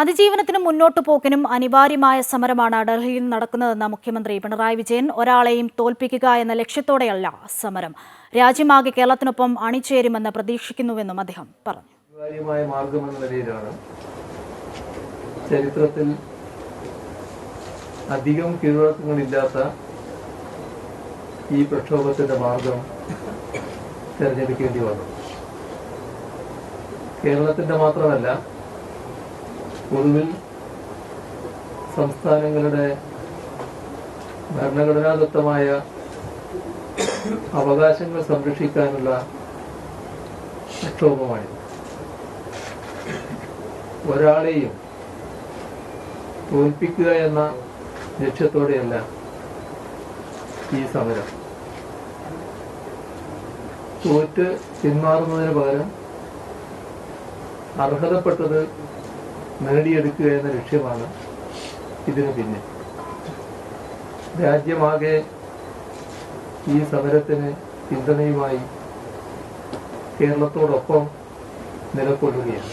അതിജീവനത്തിനും മുന്നോട്ടു പോക്കിനും അനിവാര്യമായ സമരമാണ് ഡൽഹിയിൽ നടക്കുന്നതെന്ന മുഖ്യമന്ത്രി പിണറായി വിജയൻ ഒരാളെയും തോൽപ്പിക്കുക എന്ന ലക്ഷ്യത്തോടെയല്ല സമരം. രാജ്യമാകെ കേരളത്തിനൊപ്പം അണിചേരുമെന്ന് പ്രതീക്ഷിക്കുന്നുവെന്നും അദ്ദേഹം പറഞ്ഞു. അനിവാര്യമായ നിലയിലാണ് ചരിത്രത്തിൽ അധികം കീഴ്വഴക്കങ്ങളില്ലാത്ത ഈ പ്രക്ഷോഭത്തിന്റെ മാർഗം തിരഞ്ഞെടുക്കേണ്ടി വന്നു. കേരളത്തിന്റെ മാത്രമല്ല പൊതുവിൽ സംസ്ഥാനങ്ങളുടെ ഭരണഘടനാദത്തമായ അവകാശങ്ങൾ സംരക്ഷിക്കാനുള്ള പ്രക്ഷോഭമാണിത് ഒരാളെയും തോൽപ്പിക്കുക എന്ന ലക്ഷ്യത്തോടെയല്ല ഈ സമരം. തോറ്റ് പിന്മാറുന്നതിന് പകരം അർഹതപ്പെട്ടത് നേടിയെടുക്കുക എന്ന ലക്ഷ്യമാണ് ഇതിനു പിന്നെ രാജ്യമാകെ ഈ സമരത്തിന് പിന്തുണയുമായി കേരളത്തോടൊപ്പം നിലകൊള്ളുകയാണ്.